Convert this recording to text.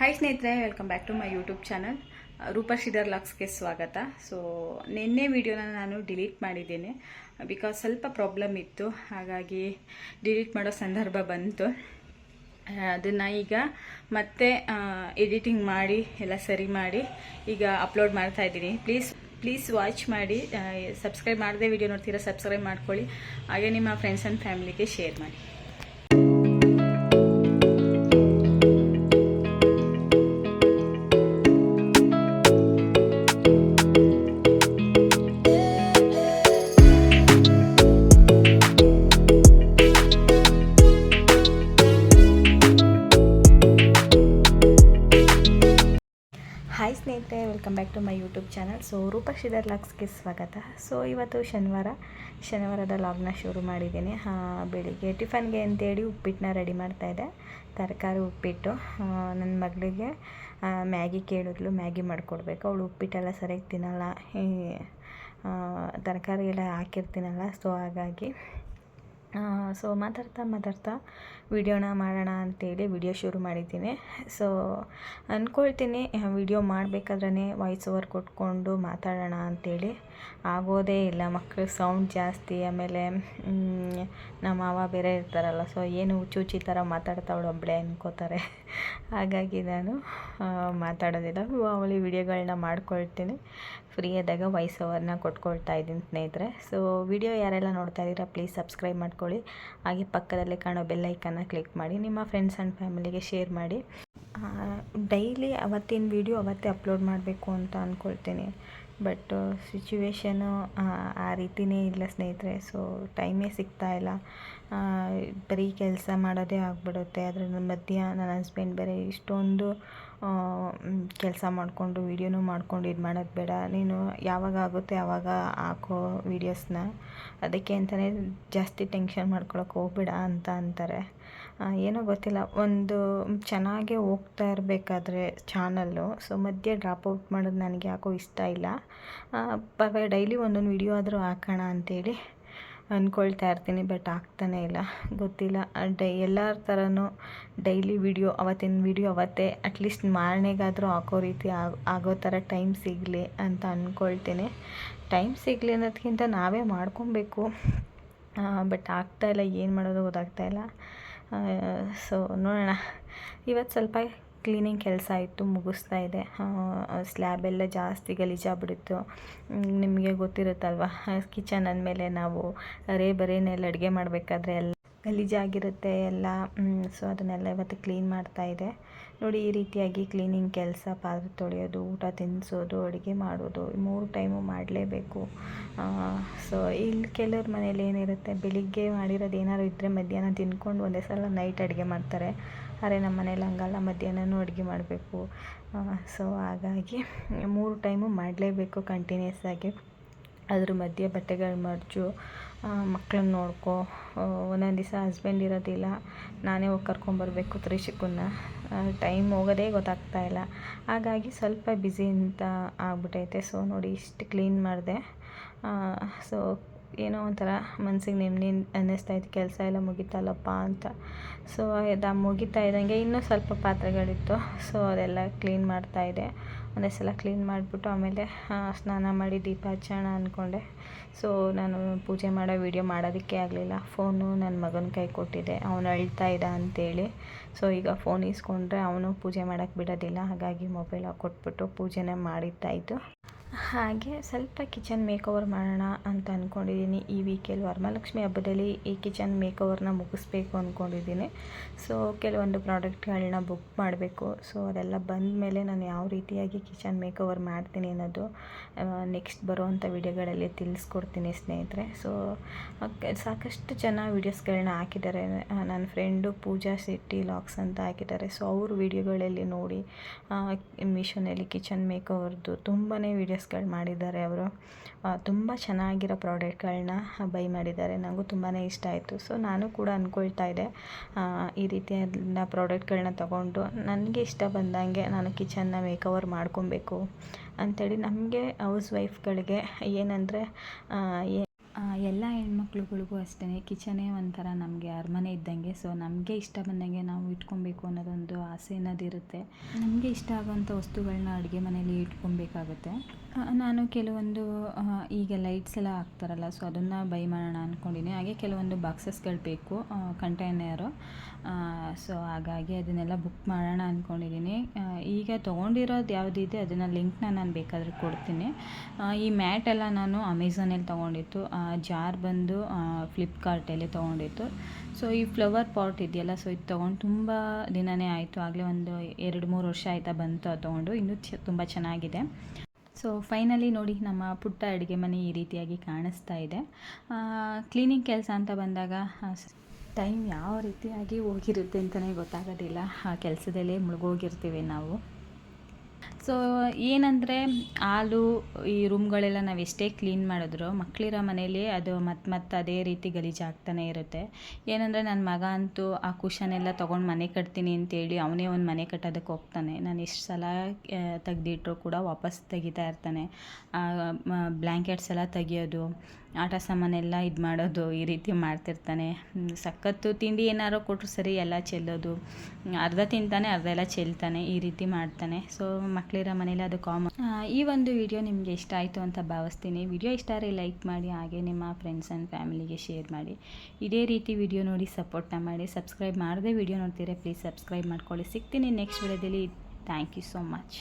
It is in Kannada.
ಹಾಯ್ ಸ್ನೇಹಿತರೆ welcome back to my YouTube channel Roopa Sridhar ಲಾಕ್ಸ್ಗೆ ಸ್ವಾಗತ. ಸೊ ನಿನ್ನೆ ವಿಡಿಯೋನ ನಾನು ಡಿಲೀಟ್ ಮಾಡಿದ್ದೇನೆ. ಬಿಕಾಸ್ ಸ್ವಲ್ಪ ಪ್ರಾಬ್ಲಮ್ ಇತ್ತು. ಹಾಗಾಗಿ ಡಿಲೀಟ್ ಮಾಡೋ ಸಂದರ್ಭ ಬಂತು. ಅದನ್ನು ಈಗ ಮತ್ತೆ ಎಡಿಟಿಂಗ್ ಮಾಡಿ, ಎಲ್ಲ ಸರಿ ಮಾಡಿ ಈಗ ಅಪ್ಲೋಡ್ ಮಾಡ್ತಾ ಇದ್ದೀನಿ. ಪ್ಲೀಸ್ ಪ್ಲೀಸ್ ವಾಚ್ ಮಾಡಿ. ಸಬ್ಸ್ಕ್ರೈಬ್ ಮಾಡದೆ ವಿಡಿಯೋ ನೋಡ್ತೀರಾ ಸಬ್ಸ್ಕ್ರೈಬ್ ಮಾಡ್ಕೊಳ್ಳಿ. ಹಾಗೆ ನಿಮ್ಮ ಫ್ರೆಂಡ್ಸ್ ಆ್ಯಂಡ್ ಫ್ಯಾಮಿಲಿಗೆ ಶೇರ್ ಮಾಡಿ. Welcome back to my YouTube channel so Roopa Sridhar ಲಾಕ್ಸ್ಗೆ ಸ್ವಾಗತ. ಸೊ ಇವತ್ತು ಶನಿವಾರ. ಶನಿವಾರದ ಲಾಗ್ನ ಶುರು ಮಾಡಿದ್ದೀನಿ. ಬೆಳಿಗ್ಗೆ ಟಿಫನ್ಗೆ ಅಂತೇಳಿ ಉಪ್ಪಿಟ್ಟನ್ನ ರೆಡಿ ಮಾಡ್ತಾಯಿದ್ದೆ ತರಕಾರಿ ಉಪ್ಪಿಟ್ಟು ನನ್ನ ಮಗಳಿಗೆ ಮ್ಯಾಗಿ ಕೇಳಿದ್ಲು. ಮ್ಯಾಗಿ ಮಾಡಿಕೊಡ್ಬೇಕು. ಅವಳು ಉಪ್ಪಿಟ್ಟೆಲ್ಲ ಸರಿಯಾಗಿ ತಿನ್ನಲ್ಲ. ತರಕಾರಿ ಎಲ್ಲ ಹಾಕಿರ್ತೀನಲ್ಲ. ಸೊ ಹಾಗಾಗಿ ಸೊ ಮಾತಾಡ್ತಾ ಮಾತಾಡ್ತಾ ವಿಡಿಯೋನ ಮಾಡೋಣ ಅಂತೇಳಿ ವಿಡಿಯೋ ಶುರು ಮಾಡಿದ್ದೀನಿ. ಸೊ ಅಂದ್ಕೊಳ್ತೀನಿ ವಿಡಿಯೋ ಮಾಡಬೇಕಾದ್ರೆ ವಾಯ್ಸ್ ಓವರ್ ಕೊಟ್ಕೊಂಡು ಮಾತಾಡೋಣ ಅಂತೇಳಿ. ಆಗೋದೇ ಇಲ್ಲ ಮಕ್ಕಳು ಸೌಂಡ್ ಜಾಸ್ತಿ, ಆಮೇಲೆ ನಮ್ಮ ಮಾವ ಬೇರೆ ಇರ್ತಾರಲ್ಲ ಸೊ ಏನು ಚೂಚಿ ಥರ ಮಾತಾಡ್ತಾವಳು ಒಬ್ಬಳೆ ಅನ್ಕೋತಾರೆ. ಹಾಗಾಗಿ ನಾನು ಮಾತಾಡೋದಿಲ್ಲ. ಅವಳಿ ವಿಡಿಯೋಗಳನ್ನ ಮಾಡ್ಕೊಳ್ತೀನಿ. ಫ್ರೀ ಆದಾಗ ವಾಯ್ಸ್ ಓವರ್ನ ಕೊಟ್ಕೊಳ್ತಾ ಇದ್ದೀನಿ ಸ್ನೇಹಿತರೆ. ಸೊ ವಿಡಿಯೋ ಯಾರೆಲ್ಲ ನೋಡ್ತಾ ಇದ್ದೀರಾ ಪ್ಲೀಸ್ ಸಬ್ಸ್ಕ್ರೈಬ್ ಮಾಡ್ಕೊಳ್ಳಿ. ಹಾಗೆ ಪಕ್ಕದಲ್ಲಿ ಕಾಣೋ ಬೆಲ್ಲೈಕನ್ನ ಕ್ಲಿಕ್ ಮಾಡಿ, ನಿಮ್ಮ ಫ್ರೆಂಡ್ಸ್ ಆ್ಯಂಡ್ ಫ್ಯಾಮಿಲಿಗೆ ಶೇರ್ ಮಾಡಿ. ಡೈಲಿ ಅವತ್ತಿನ ವೀಡಿಯೋ ಅವತ್ತೇ ಅಪ್ಲೋಡ್ ಮಾಡಬೇಕು ಅಂತ ಅಂದ್ಕೊಳ್ತೀನಿ ಬಟ್ ಸಿಚುವೇಶನು ಆ ರೀತಿಯೇ ಇಲ್ಲ ಸ್ನೇಹಿತರೆ. ಸೊ ಟೈಮೇ ಸಿಗ್ತಾ ಇಲ್ಲ. ಬರೀ ಕೆಲಸ ಮಾಡೋದೇ ಆಗ್ಬಿಡುತ್ತೆ. ಅದ್ರ ಮಧ್ಯ ನನ್ನ ಹಸ್ಬೆಂಡ್ ಬೇರೆ ಇಷ್ಟೊಂದು ಕೆಲಸ ಮಾಡಿಕೊಂಡು ವೀಡಿಯೋನೂ ಮಾಡ್ಕೊಂಡು ಇದು ಮಾಡೋದು ಬೇಡ. ನೀನು ಯಾವಾಗ ಆಗುತ್ತೆ ಆವಾಗ ಹಾಕೋ ವೀಡಿಯೋಸ್ನ ಅದಕ್ಕೆ ಅಂತಲೇ ಜಾಸ್ತಿ ಟೆನ್ಷನ್ ಮಾಡ್ಕೊಳಕ್ಕೆ ಹೋಗ್ಬೇಡ ಅಂತ ಅಂತಾರೆ. ಏನೋ ಗೊತ್ತಿಲ್ಲ. ಒಂದು ಚೆನ್ನಾಗೇ ಹೋಗ್ತಾ ಇರಬೇಕಾದ್ರೆ ಚಾನಲ್ಲು. ಸೊ, ಮಧ್ಯೆ ಔಟ್ ಮಾಡೋದು ನನಗೆ ಯಾಕೋ ಇಷ್ಟ ಇಲ್ಲ. ಪಾಪ ಡೈಲಿ ಒಂದೊಂದು ವಿಡಿಯೋ ಆದರೂ ಹಾಕೋಣ ಅಂಥೇಳಿ ಅಂದ್ಕೊಳ್ತಾ ಇರ್ತೀನಿ ಬಟ್ ಆಗ್ತಾನೇ ಇಲ್ಲ. ಗೊತ್ತಿಲ್ಲ. ಡೈ, ಎಲ್ಲರ ಥರನೂ ಡೈಲಿ ವಿಡಿಯೋ ಅವತ್ತಿನ ವಿಡಿಯೋ ಅವತ್ತೇ ಅಟ್ಲೀಸ್ಟ್ ಮಾರನೆಗಾದರೂ ಹಾಕೋ ರೀತಿ ಆಗೋ ಥರ ಟೈಮ್ ಸಿಗಲಿ ಅಂತ ಅಂದ್ಕೊಳ್ತೀನಿ ಟೈಮ್ ಸಿಗಲಿ ಅನ್ನೋದಕ್ಕಿಂತ ನಾವೇ ಮಾಡ್ಕೊಬೇಕು. ಬಟ್ ಆಗ್ತಾಯಿಲ್ಲ ಏನು ಮಾಡೋದು ಗೊತ್ತಾಗ್ತಾ ಇಲ್ಲ. ಸೊ ನೋಡೋಣ. ಇವತ್ತು ಸ್ವಲ್ಪ ಕ್ಲೀನಿಂಗ್ ಕೆಲಸ ಇತ್ತು, ಮುಗಿಸ್ತಾ ಇದೆ. ಸ್ಲ್ಯಾಬ್ ಎಲ್ಲ ಜಾಸ್ತಿ ಗಲೀಜಾಗ್ಬಿಡಿತ್ತು ನಿಮಗೆ ಗೊತ್ತಿರುತ್ತಲ್ವ? ಕಿಚನ್ ಅಂದಮೇಲೆ ನಾವು ರೇ ಬರೇನೆಲ್ಲ ಅಡುಗೆ ಮಾಡಬೇಕಾದ್ರೆ ಎಲ್ಲ ಗಲೀಜಾಗಿರುತ್ತೆ ಎಲ್ಲ. ಸೊ ಅದನ್ನೆಲ್ಲ ಇವತ್ತು ಕ್ಲೀನ್ ಮಾಡ್ತಾ ಇದೆ. ನೋಡಿ, ಈ ರೀತಿಯಾಗಿ ಕ್ಲೀನಿಂಗ್ ಕೆಲಸ ಪಾತ್ರೆ ತೊಳೆಯೋದು, ಊಟ ತಿನ್ನಿಸೋದು, ಅಡುಗೆ ಮಾಡೋದು ಮೂರು ಟೈಮು ಮಾಡಲೇಬೇಕು. ಸೊ, ಇಲ್ಲಿ ಕೆಲವ್ರ ಮನೇಲಿ ಏನಿರುತ್ತೆ, ಬೆಳಿಗ್ಗೆ ಮಾಡಿರೋದು ಏನಾದ್ರು ಇದ್ದರೆ ಮಧ್ಯಾಹ್ನ ತಿನ್ಕೊಂಡು ಒಂದೇ ಸಲ ನೈಟ್ ಅಡುಗೆ ಮಾಡ್ತಾರೆ. ಆದರೆ ನಮ್ಮ ಮನೇಲಿ ಹಂಗಲ್ಲ, ಮಧ್ಯಾಹ್ನನೂ ಅಡುಗೆ ಮಾಡಬೇಕು. ಸೊ, ಹಾಗಾಗಿ ಮೂರು ಟೈಮು ಮಾಡಲೇಬೇಕು ಕಂಟಿನ್ಯೂಸ್ ಆಗಿ. ಅದ್ರ ಮಧ್ಯೆ ಬಟ್ಟೆಗಳು ಮಡಚು ಮಕ್ಕಳನ್ನ ನೋಡ್ಕೊ. ಒಂದೊಂದು ದಿವಸ ಹಸ್ಬೆಂಡ್ ಇರೋದಿಲ್ಲ, ನಾನೇ ಹೋಗಿ ಕರ್ಕೊಂಬರ್ಬೇಕು ತ್ರಿಷಿಕನ್ನ ಟೈಮ್ ಹೋಗೋದೇ ಗೊತ್ತಾಗ್ತಾ ಇಲ್ಲ. ಹಾಗಾಗಿ ಸ್ವಲ್ಪ ಬ್ಯುಸಿ ಅಂತ ಆಗ್ಬಿಟ್ಟೈತೆ ಸೊ ನೋಡಿ ಇಷ್ಟು ಕ್ಲೀನ್ ಮಾಡಿದೆ. ಸೊ ಏನೋ ಒಂಥರ ಮನಸ್ಸಿಗೆ ನೆಮ್ಮದಿ ಅನ್ನಿಸ್ತಾ ಇತ್ತು. ಕೆಲಸ ಎಲ್ಲ ಮುಗಿತಲ್ಲಪ್ಪ ಅಂತ. ಸೊ ಅದು ಮುಗಿತಾ ಇದ್ದಂಗೆ ಇನ್ನೂ ಸ್ವಲ್ಪ ಪಾತ್ರೆಗಳಿತ್ತು. ಸೊ ಅದೆಲ್ಲ ಕ್ಲೀನ್ ಮಾಡ್ತಾಯಿದ್ದೆ ಸಲ ಕ್ಲೀನ್ ಮಾಡಿಬಿಟ್ಟು ಆಮೇಲೆ ಸ್ನಾನ ಮಾಡಿ ದೀಪ ಹಚ್ಚೋಣ ಅಂದ್ಕೊಂಡೆ ಸೊ ನಾನು ಪೂಜೆ ಮಾಡೋ ವೀಡಿಯೋ ಮಾಡೋದಕ್ಕೆ ಆಗಲಿಲ್ಲ. ಫೋನು ನನ್ನ ಮಗನ ಕೈ ಕೊಟ್ಟಿದ್ದೆ ಅವನು ಅಳ್ತಾ ಇದ್ದ ಅಂತೇಳಿ. ಸೊ ಈಗ ಫೋನ್ ಇಸ್ಕೊಂಡ್ರೆ ಅವನು ಪೂಜೆ ಮಾಡೋಕ್ಕೆ ಬಿಡೋದಿಲ್ಲ. ಹಾಗಾಗಿ ಮೊಬೈಲ್ ಕೊಟ್ಬಿಟ್ಟು ಪೂಜೆನೇ ಮಾಡಿದ್ದಾಯಿತು. ಹಾಗೆ ಸ್ವಲ್ಪ ಕಿಚನ್ ಮೇಕ್ ಓವರ್ ಮಾಡೋಣ ಅಂತ ಅಂದ್ಕೊಂಡಿದ್ದೀನಿ ಈ ವೀಕಲ್ಲಿ ವರಮಹಾಲಕ್ಷ್ಮಿ ಹಬ್ಬದಲ್ಲಿ ಈ ಕಿಚನ್ ಮೇಕ್ ಓವರ್ನ ಮುಗಿಸ್ಬೇಕು ಅಂದ್ಕೊಂಡಿದ್ದೀನಿ ಸೊ ಕೆಲವೊಂದು ಪ್ರಾಡಕ್ಟ್ಗಳನ್ನ ಬುಕ್ ಮಾಡಬೇಕು. ಸೊ ಅದೆಲ್ಲ ಬಂದ ಮೇಲೆ ನಾನು ಯಾವ ರೀತಿಯಾಗಿ ಕಿಚನ್ ಮೇಕ್ ಓವರ್ ಮಾಡ್ತೀನಿ ಅನ್ನೋದು ನೆಕ್ಸ್ಟ್ ಬರುವಂಥ ವಿಡಿಯೋಗಳಲ್ಲಿ ತಿಳಿಸ್ಕೊಡ್ತೀನಿ ಸ್ನೇಹಿತರೆ. ಸೊ ಸಾಕಷ್ಟು ಜನ ವೀಡಿಯೋಸ್ಗಳನ್ನ ಹಾಕಿದ್ದಾರೆ. ನನ್ನ ಫ್ರೆಂಡು ಪೂಜಾ ಸಿಟಿ ಲಾಕ್ಸ್ ಅಂತ ಹಾಕಿದ್ದಾರೆ. ಸೊ ಅವ್ರ ವೀಡಿಯೋಗಳಲ್ಲಿ ನೋಡಿ ಮೀಶೋನಲ್ಲಿ ಕಿಚನ್ ಮೇಕ್ ಓವರ್ದು ತುಂಬಾ ವೀಡಿಯೋಸ್ ವೀಡಿಯೋಸ್ಗಳು ಮಾಡಿದ್ದಾರೆ ಅವರು. ತುಂಬ ಚೆನ್ನಾಗಿರೋ ಪ್ರಾಡಕ್ಟ್ಗಳನ್ನ ಬೈ ಮಾಡಿದ್ದಾರೆ. ನನಗೂ ತುಂಬಾ ಇಷ್ಟ ಆಯಿತು. ಸೊ, ನಾನು ಕೂಡ ಅಂದ್ಕೊಳ್ತಾ ಇದ್ದೆ ಈ ರೀತಿಯಾದ ಪ್ರಾಡಕ್ಟ್ಗಳನ್ನ ತೊಗೊಂಡು. ನನಗೆ ಇಷ್ಟ ಬಂದಂಗೆ ನಾನು ಕಿಚನ್ನ ಮೇಕವರ್ ಮಾಡ್ಕೊಬೇಕು ಅಂಥೇಳಿ ನಮಗೆ ಹೌಸ್ ವೈಫ್ಗಳಿಗೆ ಏನಂದರೆ ಎಲ್ಲ ಹೆಣ್ಮಕ್ಳುಗಳಿಗೂ ಅಷ್ಟೇ, ಕಿಚನೇ ಒಂಥರ ನಮಗೆ ಅರಮನೆ ಇದ್ದಂಗೆ ಸೊ ನಮಗೆ ಇಷ್ಟ ಬಂದಂಗೆ ನಾವು ಇಟ್ಕೊಬೇಕು ಅನ್ನೋದೊಂದು ಆಸೆ ಅನ್ನೋದಿರುತ್ತೆ. ನಮಗೆ ಇಷ್ಟ ಆಗೋವಂಥ ವಸ್ತುಗಳನ್ನ ಅಡುಗೆ ಮನೇಲಿ ಇಟ್ಕೊಬೇಕಾಗುತ್ತೆ. ನಾನು ಕೆಲವೊಂದು ಈಗ ಲೈಟ್ಸ್ ಎಲ್ಲ ಹಾಕ್ತಾರಲ್ಲ ಸೊ ಅದನ್ನು ಬೈ ಮಾಡೋಣ ಅಂದ್ಕೊಂಡಿನಿ ಹಾಗೆ ಕೆಲವೊಂದು ಬಾಕ್ಸಸ್ಗಳು ಬೇಕು ಕಂಟೈನರು ಸೊ ಹಾಗಾಗಿ ಅದನ್ನೆಲ್ಲ ಬುಕ್ ಮಾಡೋಣ ಅಂದ್ಕೊಂಡಿದ್ದೀನಿ ಈಗ ತೊಗೊಂಡಿರೋದು ಯಾವುದಿದೆ ಅದನ್ನು ಲಿಂಕ್ನ ನಾನು ಬೇಕಾದರೆ ಕೊಡ್ತೀನಿ. ಈ ಮ್ಯಾಟ್ ಎಲ್ಲ ನಾನು ಅಮೆಝಾನಲ್ಲಿ ತೊಗೊಂಡಿತ್ತು ಜಾರ್ ಬಂದು ಫ್ಲಿಪ್ಕಾರ್ಟಲ್ಲಿ ತೊಗೊಂಡಿತ್ತು ಸೊ ಈ ಫ್ಲವರ್ ಪಾಟ್ ಇದೆಯಲ್ಲ ಸೊ ಇದು ತೊಗೊಂಡು ತುಂಬ ದಿನವೇ ಆಯಿತು. ಆಗಲೇ ಒಂದು ಎರಡು, ಮೂರು ವರ್ಷ ಆಯಿತಾ ಬಂತು ಅದು ತೊಗೊಂಡು. ಇನ್ನೂ ಚ ತುಂಬ ಚೆನ್ನಾಗಿದೆ. ಸೊ ಫೈನಲಿ ನೋಡಿ, ನಮ್ಮ ಪುಟ್ಟ ಅಡುಗೆ ಮನೆ ಈ ರೀತಿಯಾಗಿ ಕಾಣಿಸ್ತಾ ಇದೆ. ಕ್ಲೀನಿಂಗ್ ಕೆಲಸ ಅಂತ ಬಂದಾಗ ಟೈಮ್ ಯಾವ ರೀತಿಯಾಗಿ ಹೋಗಿರುತ್ತೆ ಅಂತಲೇ ಗೊತ್ತಾಗೋದಿಲ್ಲ. ಆ ಕೆಲಸದಲ್ಲೇ ಮುಳುಗೋಗಿರ್ತೀವಿ ನಾವು. ಸೊ ಏನಂದರೆ ಹಾಲು, ಈ ರೂಮ್ಗಳೆಲ್ಲ ನಾವು ಎಷ್ಟೇ ಕ್ಲೀನ್ ಮಾಡಿದ್ರು ಮಕ್ಕಳಿರೋ ಮನೇಲಿ ಅದು ಮತ್ತೆ ಮತ್ತೆ ಅದೇ ರೀತಿ ಗಲೀಜಾಗ್ತಾನೆ ಇರುತ್ತೆ. ಏನಂದರೆ ನನ್ನ ಮಗ ಅಂತೂ ಆ ಕುಷನೆಲ್ಲ ತೊಗೊಂಡು ಮನೆ ಕಟ್ತೀನಿ ಅಂತೇಳಿ ಅವನೇ ಒಂದು ಮನೆ ಕಟ್ಟೋದಕ್ಕೆ ಹೋಗ್ತಾನೆ. ನಾನು ಎಷ್ಟು ಸಲ ತೆಗೆದಿಟ್ಟರು ಕೂಡ ವಾಪಸ್ ತೆಗಿತಾ ಇರ್ತಾನೆ. ಬ್ಲ್ಯಾಂಕೆಟ್ಸ್ ಎಲ್ಲ ತೆಗಿಯೋದು ಆಟ ಸಾಮಾನೆಲ್ಲ ಇದು ಮಾಡೋದು ಈ ರೀತಿ ಮಾಡ್ತಿರ್ತಾನೆ. ಸಖತ್ತು ತಿಂಡಿ ಏನಾದ್ರು ಕೊಟ್ಟರು ಸರಿ, ಎಲ್ಲ ಚೆಲ್ಲೋದು. ಅರ್ಧ ತಿಂತಾನೆ, ಅರ್ಧ ಎಲ್ಲ ಚೆಲ್ತಾನೆ, ಈ ರೀತಿ ಮಾಡ್ತಾನೆ. ಸೊ ಮಕ್ಕಳಿರೋ ಮನೇಲಿ ಅದು ಕಾಮನ್ ಈ ಒಂದು ವಿಡಿಯೋ ನಿಮಗೆ ಇಷ್ಟ ಆಯಿತು ಅಂತ ಭಾವಿಸ್ತೀನಿ. ವಿಡಿಯೋ ಇಷ್ಟ ಆದರೆ ಲೈಕ್ ಮಾಡಿ, ಹಾಗೆ ನಿಮ್ಮ ಫ್ರೆಂಡ್ಸ್ ಆ್ಯಂಡ್ ಫ್ಯಾಮಿಲಿಗೆ ಶೇರ್ ಮಾಡಿ. ಇದೇ ರೀತಿ ವಿಡಿಯೋ ನೋಡಿ ಸಪೋರ್ಟ್ನ ಮಾಡಿ. ಸಬ್ಸ್ಕ್ರೈಬ್ ಮಾಡದೆ ವಿಡಿಯೋ ನೋಡ್ತೀರಾ ಪ್ಲೀಸ್ ಸಬ್ಸ್ಕ್ರೈಬ್ ಮಾಡ್ಕೊಳ್ಳಿ. ಸಿಗ್ತೀನಿ ನೆಕ್ಸ್ಟ್ ವಿಡಿಯೋದಲ್ಲಿ ಥ್ಯಾಂಕ್ ಯು ಸೋ ಮಚ್